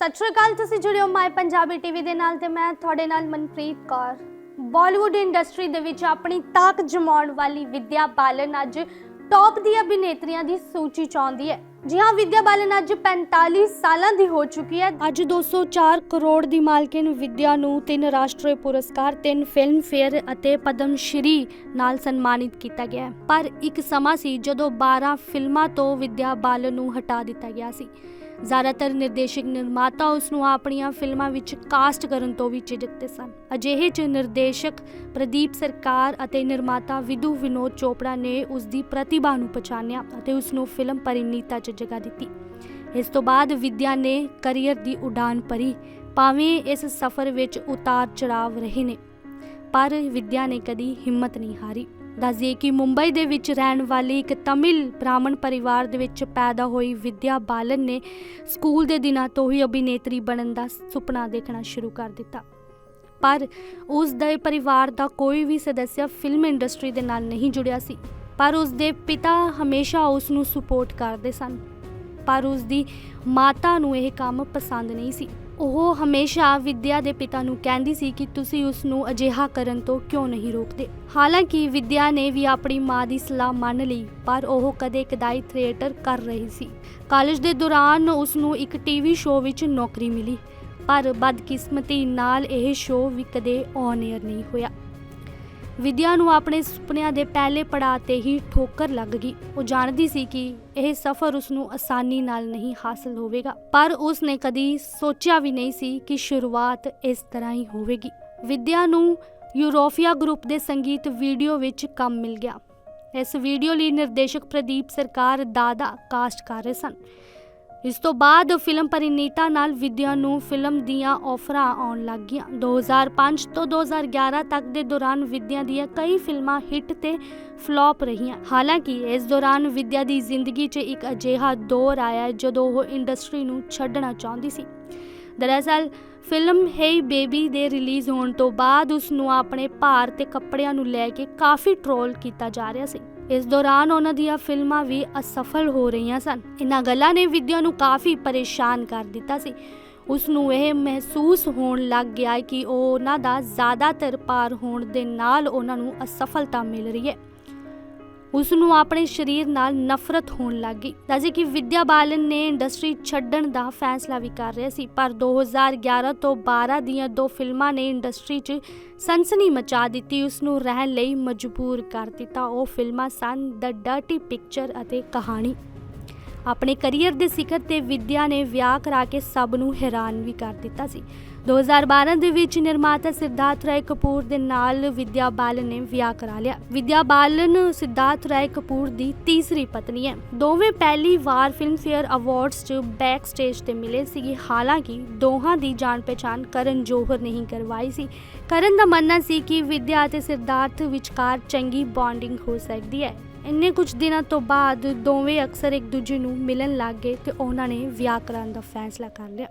ਸਤਿ ਸ਼੍ਰੀ ਅਕਾਲ, ਤੁਸੀਂ ਜੁੜੇ ਹੋ ਮਾਈ ਪੰਜਾਬੀ ਟੀਵੀ ਦੇ ਨਾਲ ਤੇ ਮੈਂ ਤੁਹਾਡੇ ਨਾਲ ਮਨਪ੍ਰੀਤ ਕੌਰ। ਬਾਲੀਵੁੱਡ ਇੰਡਸਟਰੀ ਦੇ ਵਿੱਚ ਆਪਣੀ ਤਾਕ ਜਮਾਉਣ ਵਾਲੀ ਵਿਦਿਆ ਬਾਲਨ ਅੱਜ ਟੌਪ ਦੀ ਅਭਿਨੇਤਰੀਆਂ ਦੀ ਸੂਚੀ ਚ ਆਉਂਦੀ ਹੈ। ਜੀ ਹਾਂ, ਵਿਦਿਆ ਬਾਲਨ ਅੱਜ 45 ਸਾਲਾਂ ਦੀ ਹੋ ਚੁੱਕੀ ਹੈ। ਅੱਜ 204 ਕਰੋੜ ਦੀ ਮਾਲਕਿਨ ਵਿਦਿਆ ਨੂੰ ਤਿੰਨ ਰਾਸ਼ਟਰੀ ਪੁਰਸਕਾਰ, ਤਿੰਨ ਫਿਲਮ ਫੇਅਰ ਅਤੇ ਪਦਮ ਸ਼੍ਰੀ ਨਾਲ ਸਨਮਾਨਿਤ ਕੀਤਾ ਗਿਆ ਪਰ ਇੱਕ ਸਮਾਂ ਸੀ ਜਦੋਂ 12 ਫਿਲਮਾਂ ਤੋਂ ਵਿਦਿਆ ਬਾਲਨ ਨੂੰ ਹਟਾ ਦਿੱਤਾ ਗਿਆ ਸੀ। ਜ਼ਿਆਦਾਤਰ ਨਿਰਦੇਸ਼ਕ ਨਿਰਮਾਤਾ ਉਸ ਨੂੰ ਆਪਣੀਆਂ ਫਿਲਮਾਂ ਵਿੱਚ ਕਾਸਟ ਕਰਨ ਤੋਂ ਵੀ ਝਿਜਕਦੇ ਸਨ। ਅਜਿਹੇ ਚ ਨਿਰਦੇਸ਼ਕ ਪ੍ਰਦੀਪ ਸਰਕਾਰ ਅਤੇ ਨਿਰਮਾਤਾ ਵਿਦੂ ਵਿਨੋਦ ਚੋਪੜਾ ਨੇ ਉਸ ਦੀ ਪ੍ਰਤਿਭਾ ਨੂੰ ਪਛਾਣਿਆ ਅਤੇ ਉਸ ਨੂੰ ਫਿਲਮ ਪਰਿਨੀਤਾ 'ਚ ਜਗ੍ਹਾ ਦਿੱਤੀ। ਇਸ ਤੋਂ ਬਾਅਦ ਵਿਦਿਆ ਨੇ ਕੈਰੀਅਰ ਦੀ ਉਡਾਨ ਭਰੀ, ਭਾਵੇਂ ਇਸ ਸਫ਼ਰ ਵਿੱਚ ਉਤਾਰ ਚੜਾਵ ਰਹੇ ਨੇ, ਪਰ ਵਿਦਿਆ ਨੇ ਕਦੀ ਹਿੰਮਤ ਨਹੀਂ ਹਾਰੀ। ਦੱਸਦੀਏ ਕਿ ਮੁੰਬਈ ਦੇ ਵਿੱਚ ਰਹਿਣ ਵਾਲੀ ਇੱਕ ਤਮਿਲ ਬ੍ਰਾਹਮਣ ਪਰਿਵਾਰ ਦੇ ਵਿੱਚ ਪੈਦਾ ਹੋਈ ਵਿਦਿਆ ਬਾਲਨ ਨੇ ਸਕੂਲ ਦੇ ਦਿਨਾਂ ਤੋਂ ਹੀ ਅਭਿਨੇਤਰੀ ਬਣਨ ਦਾ ਸੁਪਨਾ ਦੇਖਣਾ ਸ਼ੁਰੂ ਕਰ ਦਿੱਤਾ। ਪਰ ਉਸ ਦੇ ਪਰਿਵਾਰ ਦਾ ਕੋਈ ਵੀ ਸਦੱਸਿਆ ਫਿਲਮ ਇੰਡਸਟਰੀ ਦੇ ਨਾਲ ਨਹੀਂ ਜੁੜਿਆ ਸੀ। ਪਰ ਉਸ ਦੇ ਪਿਤਾ ਹਮੇਸ਼ਾ ਉਸ ਨੂੰ ਸਪੋਰਟ ਕਰਦੇ ਸਨ। ਪਰ ਉਸ ਦੀ ਮਾਤਾ ਨੂੰ ਇਹ ਕੰਮ ਪਸੰਦ ਨਹੀਂ ਸੀ। ਉਹ ਹਮੇਸ਼ਾ ਵਿਦਿਆ ਦੇ ਪਿਤਾ ਨੂੰ ਕਹਿੰਦੀ ਸੀ ਕਿ ਤੁਸੀਂ ਉਸ ਨੂੰ ਅਜਿਹਾ ਕਰਨ ਤੋਂ ਕਿਉਂ ਨਹੀਂ ਰੋਕਦੇ। ਹਾਲਾਂਕਿ ਵਿਦਿਆ ਨੇ ਵੀ ਆਪਣੀ ਮਾਂ ਦੀ ਸਲਾਹ ਮੰਨ ਲਈ, ਪਰ ਉਹ ਕਦੇ ਕਦਾਈ ਥੀਏਟਰ ਕਰ ਰਹੀ ਸੀ। ਕਾਲਜ ਦੇ ਦੌਰਾਨ ਉਸ ਨੂੰ ਇੱਕ ਟੀਵੀ ਸ਼ੋਅ ਵਿੱਚ ਨੌਕਰੀ ਮਿਲੀ, ਪਰ ਬਦਕਿਸਮਤੀ ਨਾਲ ਇਹ ਸ਼ੋਅ ਵੀ ਕਦੇ ਔਨ 에ਅਰ ਨਹੀਂ ਹੋਇਆ। ਵਿਦਿਆ ਨੂੰ ਆਪਣੇ ਸੁਪਨਿਆਂ ਦੇ ਪਹਿਲੇ ਪੜਾਅ ਤੇ ਹੀ ਠੋਕਰ ਲੱਗ ਗਈ। ਉਹ ਜਾਣਦੀ ਸੀ ਕਿ ਇਹ ਸਫ਼ਰ ਉਸ ਨੂੰ ਆਸਾਨੀ ਨਾਲ ਨਹੀਂ ਹਾਸਲ ਹੋਵੇਗਾ, ਪਰ ਉਸ ਨੇ ਕਦੀ ਸੋਚਿਆ ਵੀ ਨਹੀਂ ਸੀ ਕਿ ਸ਼ੁਰੂਆਤ ਇਸ ਤਰ੍ਹਾਂ ਹੀ ਹੋਵੇਗੀ। ਵਿਦਿਆ ਨੂੰ ਯੂਰੋਫੀਆ ਗਰੁੱਪ ਦੇ ਸੰਗੀਤ ਵੀਡੀਓ ਵਿੱਚ ਕੰਮ ਮਿਲ ਗਿਆ। ਇਸ ਵੀਡੀਓ ਲਈ ਨਿਰਦੇਸ਼ਕ ਪ੍ਰਦੀਪ ਸਰਕਾਰ ਦਾਦਾ ਕਾਸਟ ਕਰ ਰਹੇ ਸਨ। ਇਸ ਤੋਂ ਬਾਅਦ ਫਿਲਮ ਪਰਿਨੀਤਾ ਨਾਲ ਵਿਦਿਆ ਨੂੰ ਫਿਲਮ ਦੀਆਂ ਆਫਰਾਂ ਆਉਣ ਲੱਗ ਗਈਆਂ 2005 ਤੋਂ 2011 ਤੱਕ ਦੇ ਦੌਰਾਨ ਵਿਦਿਆ ਦੀਆਂ ਕਈ ਫਿਲਮਾਂ ਹਿੱਟ ਤੇ ਫਲॉप ਰਹੀਆਂ। ਹਾਲਾਂਕਿ ਇਸ ਦੌਰਾਨ ਵਿਦਿਆ ਦੀ ਜ਼ਿੰਦਗੀ 'ਚ ਇੱਕ ਅਜਿਹਾ ਦੌਰ ਆਇਆ ਜਦੋਂ ਉਹ ਇੰਡਸਟਰੀ ਨੂੰ ਛੱਡਣਾ ਚਾਹੁੰਦੀ ਸੀ। ਦਰਅਸਲ, ਫਿਲਮ ਹੇ ਬੇਬੀ ਦੇ ਰਿਲੀਜ਼ ਹੋਣ ਤੋਂ ਬਾਅਦ ਉਸ ਨੂੰ ਆਪਣੇ ਭਾਰ ਤੇ ਕੱਪੜਿਆਂ ਨੂੰ ਲੈ ਕੇ ਕਾਫੀ ਟ੍ਰੋਲ ਕੀਤਾ ਜਾ ਰਿਹਾ ਸੀ। ਇਸ ਦੌਰਾਨ ਉਹਨਾਂ ਦੀਆਂ ਫਿਲਮਾਂ ਵੀ ਅਸਫਲ ਹੋ ਰਹੀਆਂ ਸਨ। ਇਹਨਾਂ ਗੱਲਾਂ ਨੇ ਵਿਦਿਆ ਨੂੰ ਕਾਫੀ ਪਰੇਸ਼ਾਨ ਕਰ ਦਿੱਤਾ ਸੀ। ਉਸ ਨੂੰ ਇਹ ਮਹਿਸੂਸ ਹੋਣ ਲੱਗ ਗਿਆ ਕਿ ਉਹ ਉਹਨਾਂ ਦਾ ਜ਼ਿਆਦਾਤਰ ਭਾਰ ਹੋਣ ਦੇ ਨਾਲ ਉਹਨਾਂ ਨੂੰ ਅਸਫਲਤਾ ਮਿਲ ਰਹੀ ਹੈ। ਉਸ ਨੂੰ ਆਪਣੇ ਸਰੀਰ ਨਾਲ ਨਫ਼ਰਤ ਹੋਣ ਲੱਗ ਗਈ। ਦੱਸਦੇ ਕਿ ਵਿਦਿਆ ਬਾਲਨ ਨੇ ਇੰਡਸਟਰੀ ਛੱਡਣ ਦਾ ਫੈਸਲਾ ਵੀ ਕਰ ਰਿਹਾ ਸੀ, ਪਰ 2011 ਤੋਂ 12 ਦੀਆਂ ਦੋ ਫਿਲਮਾਂ ਨੇ ਇੰਡਸਟਰੀ 'ਚ ਸਨਸਨੀ ਮਚਾ ਦਿੱਤੀ ਉਸ ਨੂੰ ਰਹਿਣ ਲਈ ਮਜਬੂਰ ਕਰ ਦਿੱਤਾ। ਉਹ ਫਿਲਮਾਂ ਸਨ ਦ ਡਰਟੀ ਪਿਕਚਰ ਅਤੇ ਕਹਾਣੀ। ਆਪਣੇ ਕੈਰੀਅਰ ਦੇ ਸਿਖਰ ਤੇ ਵਿਦਿਆ ਨੇ ਵਿਆਹ ਕਰਾ ਕੇ ਸਭ ਨੂੰ ਹੈਰਾਨ ਵੀ ਕਰ ਦਿੱਤਾ ਸੀ। 2012 ਦੇ ਵਿੱਚ ਨਿਰਮਾਤਾ ਸਿਧਾਰਥ ਰਾਏ ਕਪੂਰ ਦੇ ਨਾਲ ਵਿਦਿਆ ਬਾਲਨ ਨੇ ਵਿਆਹ ਕਰਾ ਲਿਆ। ਵਿਦਿਆ ਬਾਲਨ ਸਿਧਾਰਥ ਰਾਏ ਕਪੂਰ ਦੀ ਤੀਸਰੀ ਪਤਨੀ ਹੈ। ਦੋਵੇਂ ਪਹਿਲੀ ਵਾਰ ਫਿਲਮ ਫੇਅਰ ਅਵਾਰਡਸ 'ਚ ਬੈਕ ਸਟੇਜ ਤੇ ਮਿਲੇ ਸੀਗੇ। ਹਾਲਾਂਕਿ ਦੋਹਾਂ ਦੀ ਜਾਣ ਪਛਾਣ ਕਰਨ ਜੋਹਰ ਨਹੀਂ ਕਰਵਾਈ ਸੀ। ਕਰਨ ਦਾ ਮੰਨਣਾ ਸੀ ਕਿ ਵਿਦਿਆ ਅਤੇ ਸਿਧਾਰਥ ਵਿਚਕਾਰ ਚੰਗੀ ਬੌਂਡਿੰਗ ਹੋ ਸਕਦੀ ਹੈ। ਇੰਨੇ ਕੁਝ ਦਿਨਾਂ ਤੋਂ ਬਾਅਦ ਦੋਵੇਂ ਅਕਸਰ ਇੱਕ ਦੂਜੇ ਨੂੰ ਮਿਲਣ ਲੱਗ ਗਏ ਤੇ ਉਹਨਾਂ ਨੇ ਵਿਆਹ ਕਰਾਉਣ ਦਾ ਫੈਸਲਾ ਕਰ ਲਿਆ।